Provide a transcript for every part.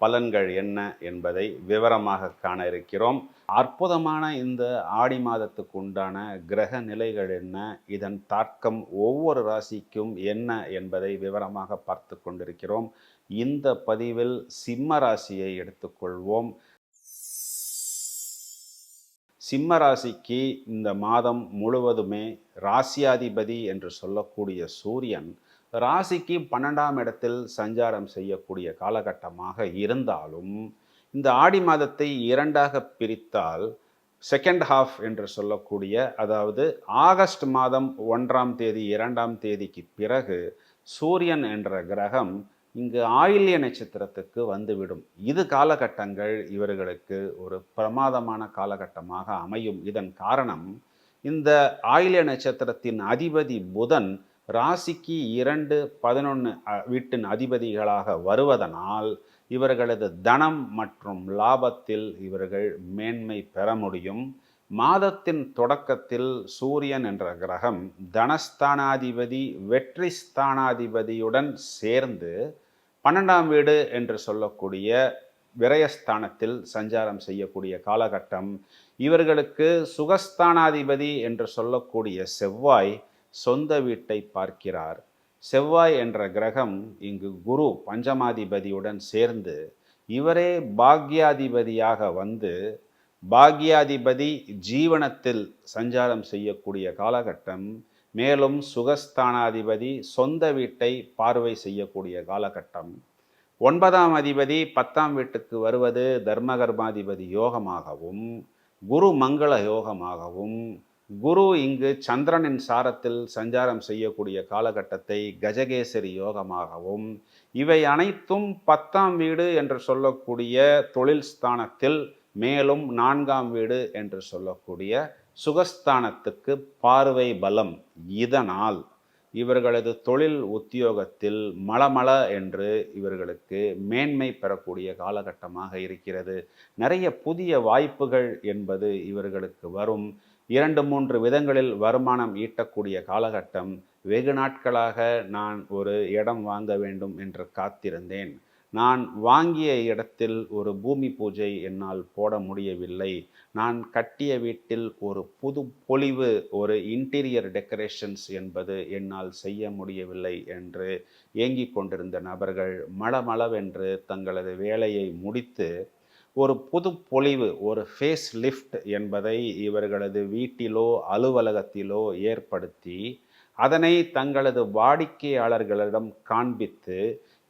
பலன்கள் என்ன என்பதை விவரமாக காண இருக்கிறோம். அற்புதமான இந்த ஆடி மாதத்துக்கு உண்டான கிரக நிலைகள் என்ன இதன் தாக்கம் ஒவ்வொரு ராசிக்கும் என்ன என்பதை விவரமாக பார்த்து கொண்டிருக்கிறோம். இந்த பதிவில் சிம்ம ராசியை எடுத்துக்கொள்வோம். சிம்ம ராசிக்கு இந்த மாதம் முழுவதுமே ராசியாதிபதி என்று சொல்லக்கூடிய சூரியன் ராசிக்கு பன்னெண்டாம் இடத்தில் சஞ்சாரம் செய்யக்கூடிய காலகட்டமாக இருந்தாலும் இந்த ஆடி மாதத்தை இரண்டாக பிரித்தால் செகண்ட் ஹாஃப் என்று சொல்லக்கூடிய அதாவது ஆகஸ்ட் மாதம் ஒன்றாம் தேதி இரண்டாம் தேதிக்கு பிறகு சூரியன் என்ற கிரகம் இங்கு ஆயில்ய நட்சத்திரத்துக்கு வந்துவிடும். இது காலகட்டங்கள் இவர்களுக்கு ஒரு பிரமாதமான காலகட்டமாக அமையும். இதன் காரணம் இந்த ஆயில்ய நட்சத்திரத்தின் அதிபதி புதன் ராசிக்கு இரண்டு பதினொன்று வீட்டின் அதிபதிகளாக வருவதனால் இவர்களது தனம் மற்றும் லாபத்தில் இவர்கள் மேன்மை பெற முடியும். மாதத்தின் தொடக்கத்தில் சூரியன் என்ற கிரகம் தனஸ்தானாதிபதி வெற்றி ஸ்தானாதிபதியுடன் சேர்ந்து பன்னெண்டாம் வீடு என்று சொல்லக்கூடிய விரயஸ்தானத்தில் சஞ்சாரம் செய்யக்கூடிய காலகட்டம். இவர்களுக்கு சுகஸ்தானாதிபதி என்று சொல்லக்கூடிய செவ்வாய் சொந்த வீட்டை பார்க்கிறார். செவ்வாய் என்ற கிரகம் இங்கு குரு பஞ்சமாதிபதியுடன் சேர்ந்து இவரே பாக்யாதிபதியாக வந்து பாக்யாதிபதி ஜீவனத்தில் சஞ்சாரம் செய்யக்கூடிய காலகட்டம் மேலும் சுகஸ்தானாதிபதி சொந்த வீட்டை பார்வை செய்யக்கூடிய காலகட்டம். ஒன்பதாம் அதிபதி பத்தாம் வீட்டுக்கு வருவது தர்மகர்மாதிபதி யோகமாகவும் குரு மங்கள யோகமாகவும் குரு இங்கு சந்திரனின் சாரத்தில் சஞ்சாரம் செய்யக்கூடிய காலகட்டத்தை கஜகேசரி யோகமாகவும் இவை அனைத்தும் பத்தாம் வீடு என்று சொல்லக்கூடிய தொழில் ஸ்தானத்தில் மேலும் நான்காம் வீடு என்று சொல்லக்கூடிய சுகஸ்தானத்துக்கு பார்வை பலம் இதனால் இவர்களது தொழில் உத்தியோகத்தில் மலமள என்று இவர்களுக்கு மேன்மை பெறக்கூடிய காலகட்டமாக இருக்கிறது. நிறைய புதிய வாய்ப்புகள் என்பது இவர்களுக்கு வரும். இரண்டு மூன்று விதங்களில் வருமானம் ஈட்டக்கூடிய காலகட்டம். வெகு நாட்களாக நான் ஒரு இடம் வாங்க வேண்டும் என்று காத்திருந்தேன். நான் வாங்கிய இடத்தில் ஒரு பூமி பூஜை என்னால் போட முடியவில்லை. நான் கட்டிய வீட்டில் ஒரு புது பொலிவு ஒரு இன்டீரியர் டெக்கரேஷன்ஸ் என்பது என்னால் செய்ய முடியவில்லை என்று ஏங்கிக் கொண்டிருந்த நபர்கள் மளமளவென்று தங்களது வேலையை முடித்து ஒரு புது பொலிவு ஒரு ஃபேஸ் லிஃப்ட் என்பதை இவர்களது வீட்டிலோ அலுவலகத்திலோ ஏற்படுத்தி அதனை தங்களது வாடிக்கையாளர்களிடம் காண்பித்து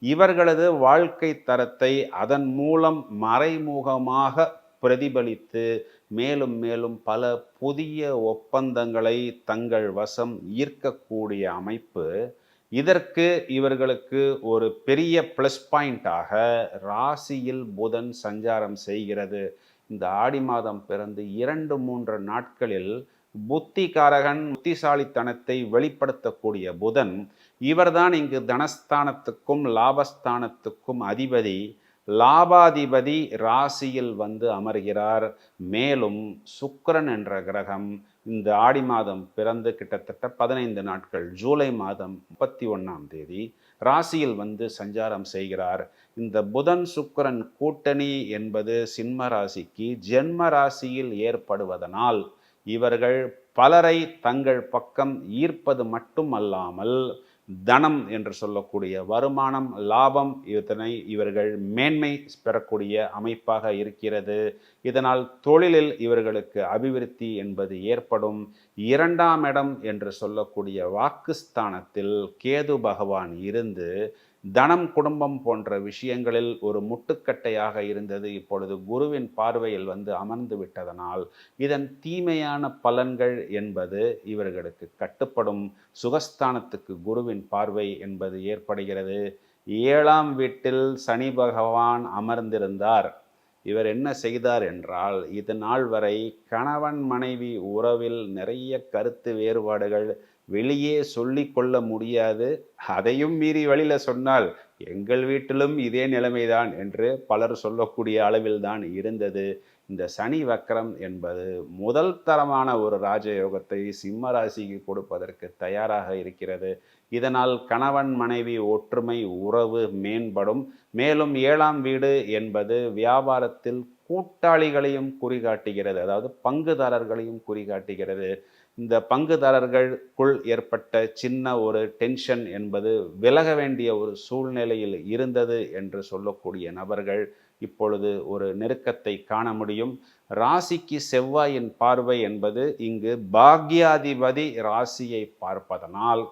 இவர்களது வாழ்க்கை தரத்தை அதன் மூலம் மறைமுகமாக பிரதிபலித்து மேலும் மேலும் பல புதிய ஒப்பந்தங்களை தங்கள் வசம் ஈர்க்கக்கூடிய அமைப்பு இதற்கு இவர்களுக்கு ஒரு பெரிய ப்ளஸ் பாயிண்டாக ராசியில் புதன் சஞ்சாரம் செய்கிறது. இந்த ஆடி மாதம் பிறந்து இரண்டு மூன்று நாட்களில் புத்திகாரகன் புத்திசாலித்தனத்தை வெளிப்படுத்தக்கூடிய புதன் இவர்தான் இங்கு தனஸ்தானத்துக்கும் லாபஸ்தானத்துக்கும் அதிபதி. லாபாதிபதி ராசியில் வந்து அமர்கிறார். மேலும் சுக்கரன் என்ற கிரகம் இந்த ஆடி மாதம் பிறந்து கிட்டத்தட்ட பதினைந்து நாட்கள் ஜூலை மாதம் முப்பத்தி ஒன்றாம் தேதி ராசியில் வந்து சஞ்சாரம் செய்கிறார். இந்த புதன் சுக்கரன் கூட்டணி என்பது சிம்ம ராசிக்கு ஜென்ம ராசியில் ஏற்படுவதனால் இவர்கள் பலரை தங்கள் பக்கம் ஈர்ப்பது மட்டும் அல்லாமல் தனம் என்று சொல்லக்கூடிய வருமானம் லாபம் இதனை இவர்கள் மேன்மை பெறக்கூடிய அமைப்பாக இருக்கிறது. இதனால் தொழிலில் இவர்களுக்கு அபிவிருத்தி என்பது ஏற்படும். இரண்டாம் இடம் என்று சொல்லக்கூடிய வாக்குஸ்தானத்தில் கேது பகவான் இருந்து தனம் குடும்பம் போன்ற விஷயங்களில் ஒரு முட்டுக்கட்டையாக இருந்தது. இப்பொழுது குருவின் பார்வையில் வந்து அமர்ந்து விட்டதனால் இதன் தீமையான பலன்கள் என்பது இவர்களுக்கு கட்டுப்படும். சுகஸ்தானத்துக்கு குருவின் பார்வை என்பது ஏற்படுகிறது. ஏழாம் வீட்டில் சனி பகவான் அமர்ந்திருந்தார். இவர் என்ன செய்தார் என்றால் இது நாள் வரை கணவன் மனைவி உறவில் நிறைய கருத்து வேறுபாடுகள் வெளியே சொல்லி கொள்ள முடியாது. அதையும் மீறி வழியில் சொன்னால் எங்கள் வீட்டிலும் இதே நிலைமைதான் என்று பலர் சொல்லக்கூடிய அளவில் தான் இருந்தது. இந்த சனி வக்கரம் என்பது முதல் தரமான ஒரு ராஜயோகத்தை சிம்ம ராசிக்கு கொடுப்பதற்கு தயாராக இருக்கிறது. இதனால் கணவன் மனைவி ஒற்றுமை உறவு மேம்படும். மேலும் ஏழாம் வீடு என்பது வியாபாரத்தில் கூட்டாளிகளையும் குறிகாட்டுகிறது. அதாவது பங்குதாரர்களையும் குறிகாட்டுகிறது. இந்த பங்குதாரர்களுக்குள் ஏற்பட்ட சின்ன ஒரு டென்ஷன் என்பது விலக வேண்டிய ஒரு சூழ்நிலையில் இருந்தது என்று சொல்லக்கூடிய நபர்கள் இப்பொழுது ஒரு நெருக்கத்தை காண முடியும். ராசிக்கு செவ்வாயின் பார்வை என்பது இங்கு பாக்யாதிபதி ராசியை பார்ப்பதனால்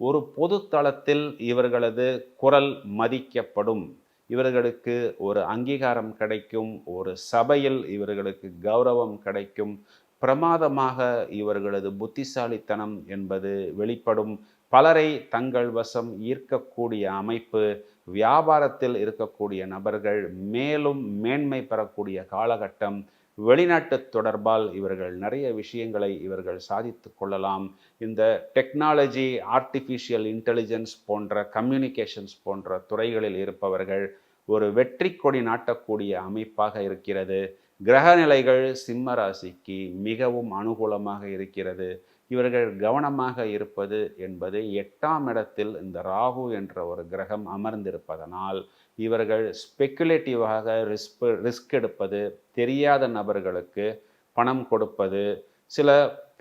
ஒரு பொது தளத்தில் இவர்களது குரல் மதிக்கப்படும். இவர்களுக்கு ஒரு அங்கீகாரம் கிடைக்கும். ஒரு சபையில் இவர்களுக்கு கௌரவம் கிடைக்கும். பிரமாதமாக இவர்களது புத்திசாலித்தனம் என்பது வெளிப்படும். பலரை தங்கள் வசம் ஈர்க்கக்கூடிய அமைப்பு வியாபாரத்தில் இருக்கக்கூடிய நபர்கள் மேலும் மேன்மை பெறக்கூடிய காலகட்டம் வெளிநாட்டு தொடர்பால் இவர்கள் நிறைய விஷயங்களை இவர்கள் சாதித்து கொள்ளலாம். இந்த டெக்னாலஜி ஆர்டிஃபிஷியல் இன்டெலிஜென்ஸ் போன்ற கம்யூனிகேஷன்ஸ் போன்ற துறைகளில் இருப்பவர்கள் ஒரு வெற்றி கொடி நாட்டக்கூடிய அமைப்பாக இருக்கிறது. கிரகநிலைகள் சிம்ம ராசிக்கு மிகவும் அனுகூலமாக இருக்கிறது. இவர்கள் கவனமாக இருப்பது என்பது எட்டாம் இடத்தில் இந்த ராகு என்ற ஒரு கிரகம் அமர்ந்திருப்பதனால் இவர்கள் ஸ்பெக்குலேட்டிவாக ரிஸ்க் ரிஸ்க் எடுப்பது தெரியாத நபர்களுக்கு பணம் கொடுப்பது சில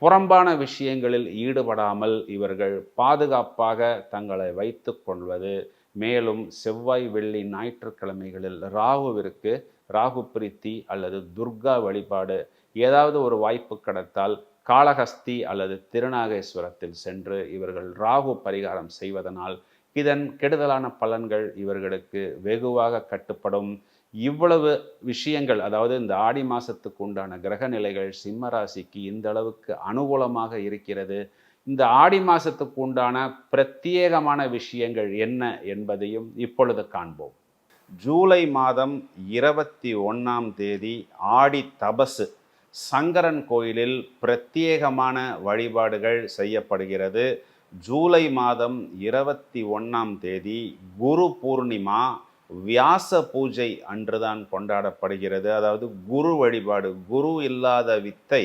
புறம்பான விஷயங்களில் ஈடுபடாமல் இவர்கள் பாதுகாப்பாக தங்களை வைத்து கொள்வது மேலும் செவ்வாய் வெள்ளி ஞாயிற்றுக்கிழமைகளில் ராகுவிற்கு ராகு பிரீத்தி அல்லது துர்கா வழிபாடு ஏதாவது ஒரு வாய்ப்பு கிடைத்தால் காளஹஸ்தி அல்லது திருநாகேஸ்வரத்தில் சென்று இவர்கள் ராகு பரிகாரம் செய்வதனால் இதன் கெடுதலான பலன்கள் இவர்களுக்கு வெகுவாக கட்டுப்படும். இவ்வளவு விஷயங்கள் அதாவது இந்த ஆடி மாசத்துக்கு உண்டான கிரக நிலைகள் சிம்ம ராசிக்கு இந்த அளவுக்கு அனுகூலமாக இருக்கிறது. இந்த ஆடி மாசத்துக்கு உண்டான பிரத்யேகமான விஷயங்கள் என்ன என்பதையும் இப்பொழுது காண்போம். ஜூலை மாதம் இருபத்தி ஒன்றாம் தேதி ஆடி தபசு சங்கரன் கோயிலில் பிரத்யேகமான வழிபாடுகள் செய்யப்படுகிறது. ஜூலை மாதம் இருபத்தி ஒன்றாம் தேதி குரு பூர்ணிமா வியாச பூஜை அன்றுதான் கொண்டாடப்படுகிறது. அதாவது குரு வழிபாடு குரு இல்லாத வித்தை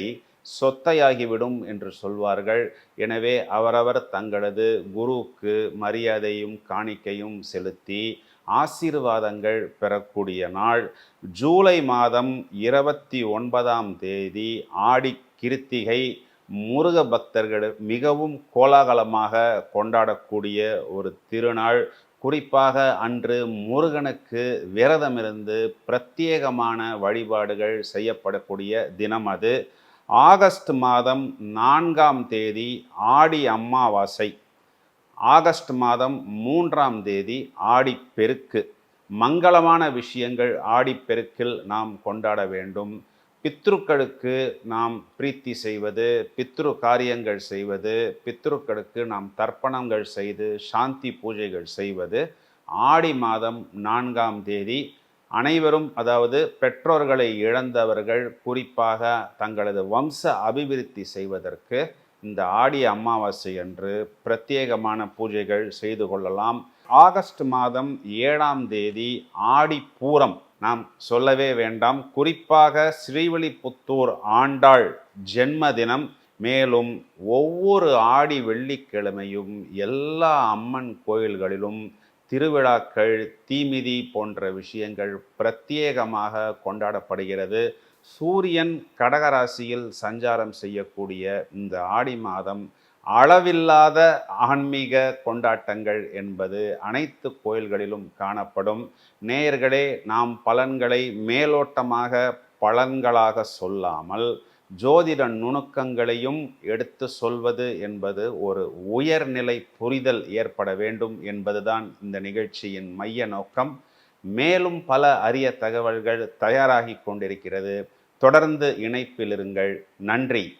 சொத்தையாகிவிடும் என்று சொல்வார்கள். எனவே அவரவர் தங்களது குருவுக்கு மரியாதையும் காணிக்கையும் செலுத்தி ஆசீர்வாதங்கள் பெறக்கூடிய நாள். ஜூலை மாதம் இருபத்தி ஒன்பதாம் தேதி ஆடி கிருத்திகை முருக பக்தர்கள் மிகவும் கோலாகலமாக கொண்டாடக்கூடிய ஒரு திருநாள். குறிப்பாக அன்று முருகனுக்கு விரதமிருந்து பிரத்யேகமான வழிபாடுகள் செய்யப்படக்கூடிய தினம் அது. ஆகஸ்ட் மாதம் நான்காம் தேதி ஆடி அமாவாசை. ஆகஸ்ட் மாதம் மூன்றாம் தேதி ஆடிப்பெருக்கு. மங்களமான விஷயங்கள் ஆடிப்பெருக்கில் நாம் கொண்டாட வேண்டும். பித்ருக்களுக்கு நாம் பிரீத்தி செய்வது பித்ரு காரியங்கள் செய்வது பித்ருக்களுக்கு நாம் தர்ப்பணங்கள் செய்து சாந்தி பூஜைகள் செய்வது. ஆடி மாதம் நான்காம் தேதி அனைவரும் அதாவது பெற்றோர்களை இழந்தவர்கள் குறிப்பாக தங்களது வம்ச அபிவிருத்தி செய்வதற்கு இந்த ஆடி அமாவாசை அன்று பிரத்யேகமான பூஜைகள் செய்து கொள்ளலாம். ஆகஸ்ட் மாதம் ஏழாம் தேதி ஆடி பூரம் நாம் சொல்லவே வேண்டாம். குறிப்பாக ஸ்ரீவில்லிபுத்தூர் ஆண்டாள் ஜென்ம தினம் மேலும் ஒவ்வொரு ஆடி வெள்ளிக்கிழமையும் எல்லா அம்மன் கோயில்களிலும் திருவிழாக்கள் தீமிதி போன்ற விஷயங்கள் பிரத்யேகமாக கொண்டாடப்படுகிறது. சூரியன் கடகராசியில் சஞ்சாரம் செய்யக்கூடிய இந்த ஆடி மாதம் அளவில்லாத ஆன்மீக கொண்டாட்டங்கள் என்பது அனைத்து கோயில்களிலும் காணப்படும். நேயர்களே நாம் பலன்களை மேலோட்டமாக பலன்களாக சொல்லாமல் ஜோதிட நுணுக்கங்களையும் எடுத்து சொல்வது என்பது ஒரு உயர்நிலை புரிதல் ஏற்பட வேண்டும் என்பதுதான் இந்த நிகழ்ச்சியின் மைய நோக்கம். மேலும் பல அரிய தகவல்கள் தயாராகி கொண்டிருக்கிறது. தொடர்ந்து இணைப்பில் இருங்கள் நன்றி.